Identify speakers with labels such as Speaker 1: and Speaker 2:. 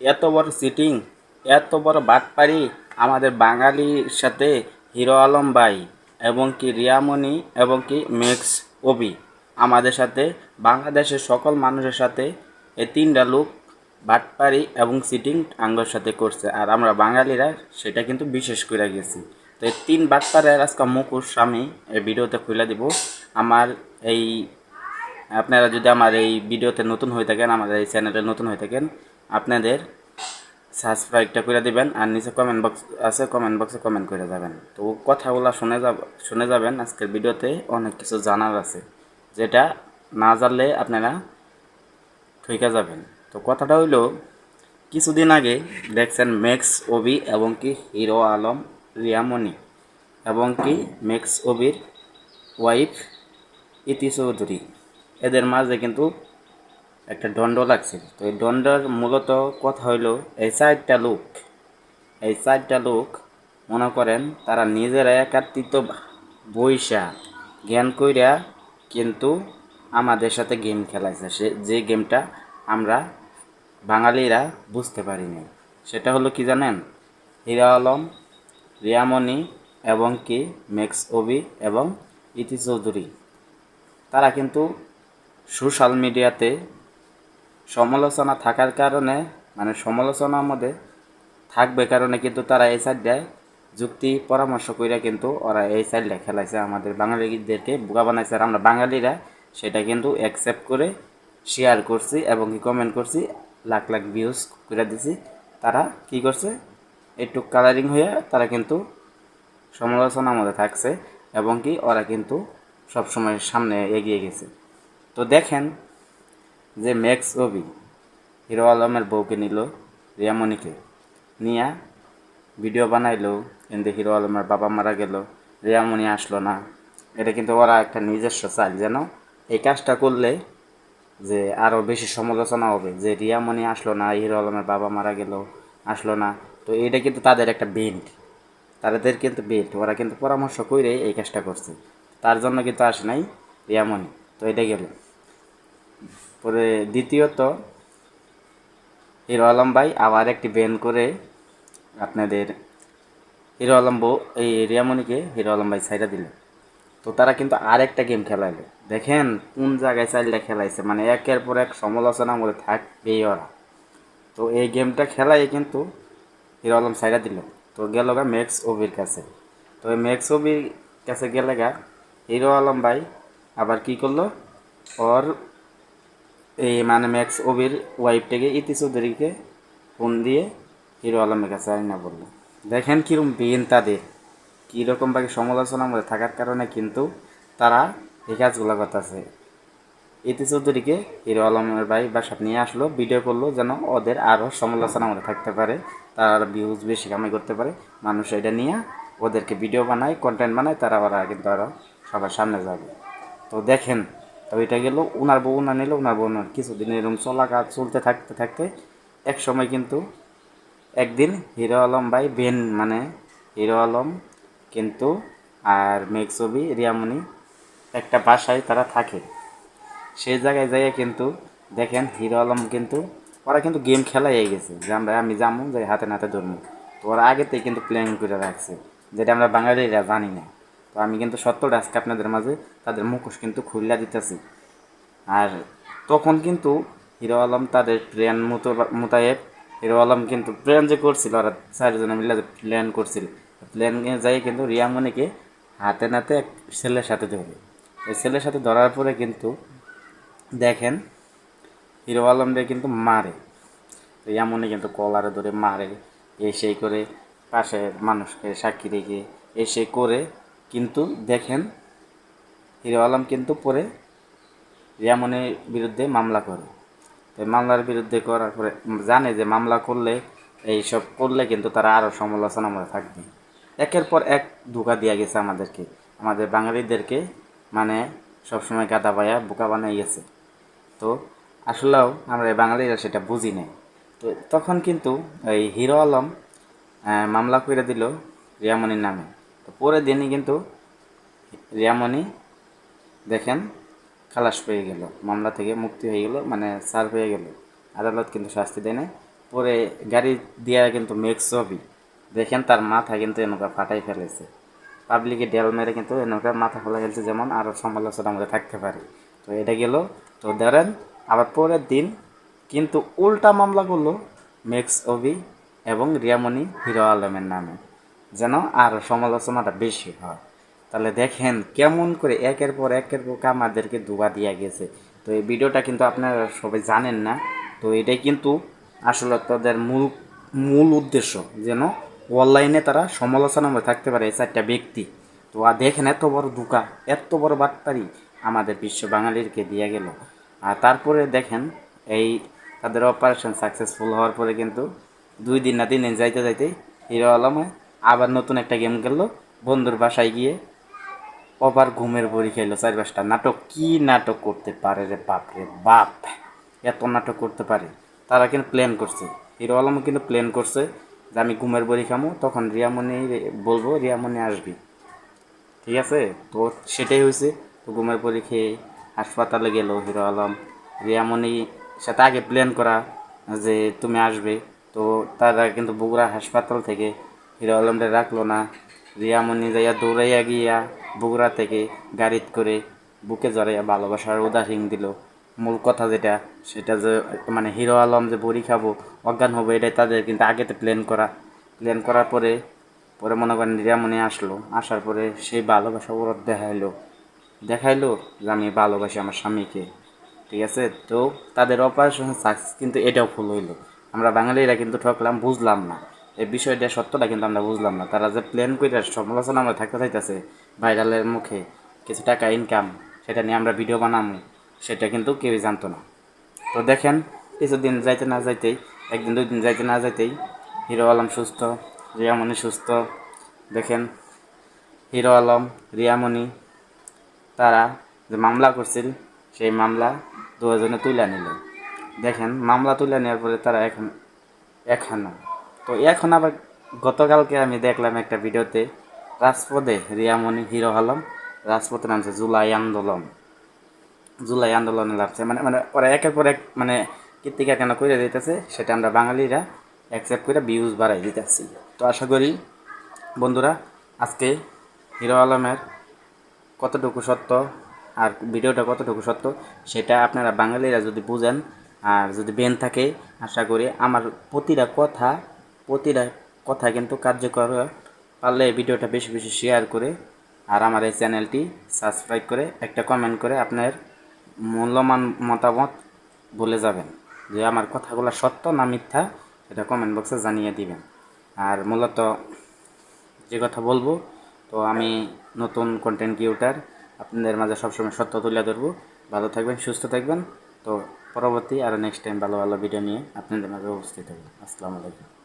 Speaker 1: এত বড় সিটিং এত বড় বাটপারি আমাদের বাঙালির সাথে হিরো আলম ভাই এবং কি রিয়ামণি এবং কি মেক্স ওবি আমাদের সাথে, বাংলাদেশের সকল মানুষের সাথে এই তিনটা লোক বাটপারি এবং সিটিং আঙ্গর সাথে করছে। আর আমরা বাঙালিরা সেটা কিন্তু বিশেষ করে গেছি। তো এই তিন বাটপারের আজকে মুখোশ আমি এই ভিডিওতে খুলে দিব। আমার এই, আপনারা যদি আমার এই ভিডিওতে নতুন হয়ে থাকেন, আমাদের এই চ্যানেলে নতুন হয়ে থাকেন আপনাদের সাবস্ক্রাইবটা করে দিবেন আর নিচে কমেন্ট বক্স আছে কমেন্ট বক্সে কমেন্ট করে যাবেন। তো কথাগুলো শুনে যাব, শুনে যাবেন। আজকের ভিডিওতে অনেক কিছু জানার আছে, যেটা না জানলে আপনারা ঠইকা যাবেন। তো কথাটা হইল, কিছুদিন আগে দেখছেন ম্যাক্স ওবি এবং কি হিরো আলম রিয়ামণি এবং কি ম্যাক্স ওবির ওয়াইফ ইতি চৌধুরী। এদের মাঝে কিন্তু একটা দণ্ড লাগছিল। তো এই দণ্ডর মূলত কথা হইল, এই চারটা লোক, এই চারটা লোক মনে করেন তারা নিজেরা একাত্রিত বইসা জ্ঞান কইরা কিন্তু আমাদের সাথে গেম খেলাইছে। সে, যে গেমটা আমরা বাঙালিরা বুঝতে পারিনি সেটা হলো কি জানেন? হীরা আলম রিয়ামণি এবং কি? মেক্স ওবি এবং ইতি চৌধুরী। তারা কিন্তু সোশ্যাল মিডিয়াতে সমালোচনা থাকার কারণে মানে সমালোচনার মধ্যে থাকবে কারণে কিন্তু তারা এই সাইডটায় যুক্তি পরামর্শ কইরা কিন্তু ওরা এই সাইডটা খেলাইছে। আমাদের বাঙালিদেরকে বোকা বানাইছে আর আমরা বাঙালিরা সেটা কিন্তু অ্যাকসেপ্ট করে শেয়ার করছি এবং কি কমেন্ট করছি, লাখ লাখ ভিউজ করে দিছি। তারা কি করছে? একটু কালারিং হয়ে তারা কিন্তু সমালোচনার মধ্যে থাকছে এবং কি ওরা কিন্তু সবসময় সামনে এগিয়ে গেছে। তো দেখেন যে ম্যাক্স ওবি হিরো আলমের বউকে নিল রিয়ামণিকে। নিয়া ভিডিও বানাইলো কিন্তু হিরো আলমের বাবা মারা গেল, রিয়ামণি আসলো না। এটা কিন্তু ওরা একটা নিজস্ব চাল যেন এই কাজটা করলে যে আরও বেশি সমালোচনা হবে যে রিয়ামণি আসলো না, হিরো আলমের বাবা মারা গেল, আসলো না। তো এটা কিন্তু তাদের একটা বেন্ট তাদের কিন্তু বেন্ট ওরা কিন্তু পরামর্শ করে এই কাজটা করছে। তার জন্য কিন্তু আসে নাই রিয়ামণি। তো এটা গেল। পরে দ্বিতীয়ত, হিরো আলম ভাই আবার একটি ব্যান করে আপনাদের হিরো আলম বউ, এই রিয়ামণিকে হিরো আলম ভাই সাইডা দিল। তো তারা কিন্তু আর একটা গেম খেলাইলো। দেখেন কোন জায়গায় চাইলটা খেলাইছে মানে একের পর এক সমালোচনার মধ্যে থাকবেই ওরা। তো এই গেমটা খেলাই কিন্তু হিরো আলম সাইডা দিল। তো গেল গা ম্যাক্স ওবির কাছে। তো এই ম্যাক্স ওবির কাছে গেলে গা হিরো আলম ভাই আবার কি করল? ওর এই মানে ম্যাক্স ওবির ওয়াইফটাকে ইতি চৌধুরীকে ফোন দিয়ে হিরো আলমের কাছে আনি না বলল, দেখেন কীরকম বিন তাদের কীরকমভাবে সমালোচনার মধ্যে থাকার কারণে কিন্তু তারা এই কাজগুলো করতেছে। ইতি চৌধুরীকে হিরো আলমের ভাই বাসাত নিয়ে আসলো ভিডিও করল যেন ওদের আরও সমালোচনার মধ্যে থাকতে পারে, তারা ভিউজ বেশি কামাই করতে পারে। মানুষ এটা নিয়ে ওদেরকে ভিডিও বানায় কন্টেন্ট বানায়, তারা ওরা কিন্তু আরও সবার সামনে যাবে। তো দেখেন তো এটা গেল, উনার বউ না নিল উনার বউ উনার কিছুদিন এরকম চলা কাজ চলতে থাকতে থাকতে এক সময় কিন্তু একদিন হিরো আলম ভাই, বেন মানে হিরো আলম কিন্তু আর মেঘ ছবি রিয়ামণি একটা বাসায় তারা থাকে। সেই জায়গায় যাইয়ে কিন্তু দেখেন হিরো আলম কিন্তু, ওরা কিন্তু গেম খেলাই গেছে। যে আমরা, আমি যাব যে হাতে নাতে ধরবো তো ওরা আগেতেই কিন্তু প্ল্যান করে রাখছে। যেটা আমরা বাঙালিরা জানি না। তো আমি কিন্তু সত্যটা আজকে আপনাদের মাঝে তাদের মুখোশ কিন্তু খুললা দিতেছি। আর তখন কিন্তু হিরো আলম তাদের প্ল্যান মতো মোতায়েব, হিরো আলম কিন্তু প্ল্যান যে করছিল আর চারজনে মিলে যে প্ল্যান করছিল, প্ল্যান যাই কিন্তু রিয়ামণিকে হাতে নাতে এক ছেলের সাথে ধরে। এই ছেলের সাথে ধরার পরে কিন্তু দেখেন হিরো আলমরে কিন্তু মারে। রিয়ামণি কিন্তু কলারে ধরে মারে এই সেই করে পাশের মানুষকে সাক্ষী রেখে এসে করে কিন্তু দেখেন, হিরো আলম কিন্তু পরে রিয়ামনির বিরুদ্ধে মামলা করে। তো মামলার বিরুদ্ধে করার পরে জানে যে মামলা করলে, এইসব করলে কিন্তু তারা আরও সমালোচনা মধ্যে থাকবে। একের পর এক ধোকা দেওয়া গেছে আমাদেরকে। আমাদের বাঙালিদেরকে মানে সবসময় গাদা পায়া বোকা বানিয়ে গেছে। তো আসলেও আমরা এই বাঙালিরা সেটা বুঝি নাই। তো তখন কিন্তু এই হিরো আলম মামলা করে দিল রিয়ামনির নামে। তো পরের দিনই কিন্তু রিয়ামণি দেখেন খালাস পেয়ে গেল, মামলা থেকে মুক্তি হয়ে গেল মানে সার হয়ে গেল। আদালত কিন্তু শাস্তি দেয় না পরে গাড়ি দিয়া কিন্তু মেক্স ছবি, দেখেন তার মাথা কিন্তু এনেকা ফাটাই ফেলেছে। পাবলিকে ডেল মেরে কিন্তু এনেকা মাথা ফেলা ফেলছে যেমন আরও সমালোচনা আমাদের থাকতে পারে। তো এটা গেল, তো ধরেন আবার পরের দিন কিন্তু উল্টা মামলা করল মেক্স অবি এবং রিয়ামণি হিরো আলমের নামে। যেন আরও সমালোচনাটা বেশি হয়। তাহলে দেখেন কেমন করে একের পর একের পর আমাদেরকে দুবা দিয়া গেছে। তো এই ভিডিওটা কিন্তু আপনারা সবাই জানেন না। তো এটাই কিন্তু আসলে তাদের মূল মূল উদ্দেশ্য যেন অনলাইনে তারা সমালোচনা মধ্যে থাকতে পারে এই চারটা ব্যক্তি। তো আর দেখেন এত বড় দুকা এত বড় বাটপারি আমাদের বিশ্ব বাঙালিরকে দিয়ে গেল। আর তারপরে দেখেন এই তাদের অপারেশন সাকসেসফুল হওয়ার পরে কিন্তু দুই দিন না তিন দিন যাইতে যাইতে হিরো আলমে আবার নতুন একটা গেম খেললো। বন্ধুর বাসায় গিয়ে আবার ঘুমের বড়ি খাইলো চার পাঁচটা। নাটক কি নাটক করতে পারে রে বাপ রে বাপ? এত নাটক করতে পারে? তারা কিন্তু প্ল্যান করছে। হিরো আলমও কিন্তু প্ল্যান করছে যে আমি ঘুমের বড়ি খামো, তখন রিয়ামণি বলব রিয়ামণি আসবি। ঠিক আছে? তো সেটাই হয়েছে। তো ঘুমের পরে খেয়ে হাসপাতালে গেল হিরো আলম রিয়ামণি সাথে আগে প্ল্যান করা যে তুমি আসবে। তো তারা কিন্তু বগুড়া হাসপাতাল থেকে হিরো আলমটা রাখল না। রিয়ামণি যাইয়া দৌড়াইয়া গিয়া বগুড়া থেকে গাড়িত করে বুকে জড়াইয়া ভালোবাসার উদাহরণ দিল। মূল কথা যেটা, সেটা যে মানে হিরো আলম যে বড়ি খাব, অজ্ঞান হব, এটাই তাদের কিন্তু আগেতে প্ল্যান করা। প্ল্যান করার পরে পরে মনে করেন রিয়ামণি আসলো। আসার পরে সেই ভালোবাসা ওর দেখাইলো। দেখাইলো যে আমি ভালোবাসি আমার স্বামীকে। ঠিক আছে? তো তাদের অপারেশন সাকসেস কিন্তু এটাও ফুল হইল। আমরা বাঙালিরা কিন্তু ঠকলাম, বুঝলাম না। এই বিষয়টা সত্যটা কিন্তু আমরা বুঝলাম না। তারা যে প্ল্যান করে সমালোচনা আমরা থাকতে চাইতেছে ভাইরালের মুখে কিছু টাকা ইনকাম সেটা নিয়ে আমরা ভিডিও বানাবো সেটা কিন্তু কেউই জানতো না। তো দেখেন, কিছুদিন যাইতে না যাইতেই, একদিন, দুই দিন যাইতে না যাইতেই হিরো আলম সুস্থ, রিয়ামণি সুস্থ। দেখেন, হিরো আলম, রিয়ামণি, তারা যে মামলা করছিল, সেই মামলা দুজনে তুলে নিল। দেখেন, মামলা তুলে নেওয়ার পরে তারা এখন এখনও তো এখন আবার গতকালকে আমি দেখলাম একটা ভিডিওতে রাজপথে রিয়ামণি হিরো আলম রাজপথে নামছে জুলাই আন্দোলন। জুলাই আন্দোলনে লাগছে। মানে মানে ওরা একের পর এক মানে কীর্তিকা কেন করে দিতেছে, সেটা আমরা বাঙালিরা অ্যাকসেপ্ট করে ভিউজ বাড়াই দিতেছি। তো আশা করি, বন্ধুরা, আজকে হিরো আলমের কতটুকু সত্য আর ভিডিওটা কতটুকু সত্য, সেটা আপনারা বাঙালিরা যদি বুঝেন আর যদি বেন থাকে, আশা করি আমার প্রতিটা কথা প্রতিটা কথা কিন্তু কার্যকর পারলে ভিডিওটা বেশি বেশি শেয়ার করে আর আমার এই চ্যানেলটি সাবস্ক্রাইব করে একটা কমেন্ট করে আপনার মূল্যমান মতামত বলে যাবেন যে আমার কথাগুলো সত্য না মিথ্যা সেটা কমেন্ট বক্সে জানিয়ে দিবেন। আর মূলত যে কথা বলব, তো আমি নতুন কন্টেন্ট ক্রিয়েটার আপনাদের মাঝে সবসময় সত্য তুলে ধরবো। ভালো থাকবেন, সুস্থ থাকবেন। তো পরবর্তী আরও নেক্সট টাইম ভালো ভালো ভিডিও নিয়ে আপনাদের মাঝে উপস্থিত হব। আসসালামু আলাইকুম।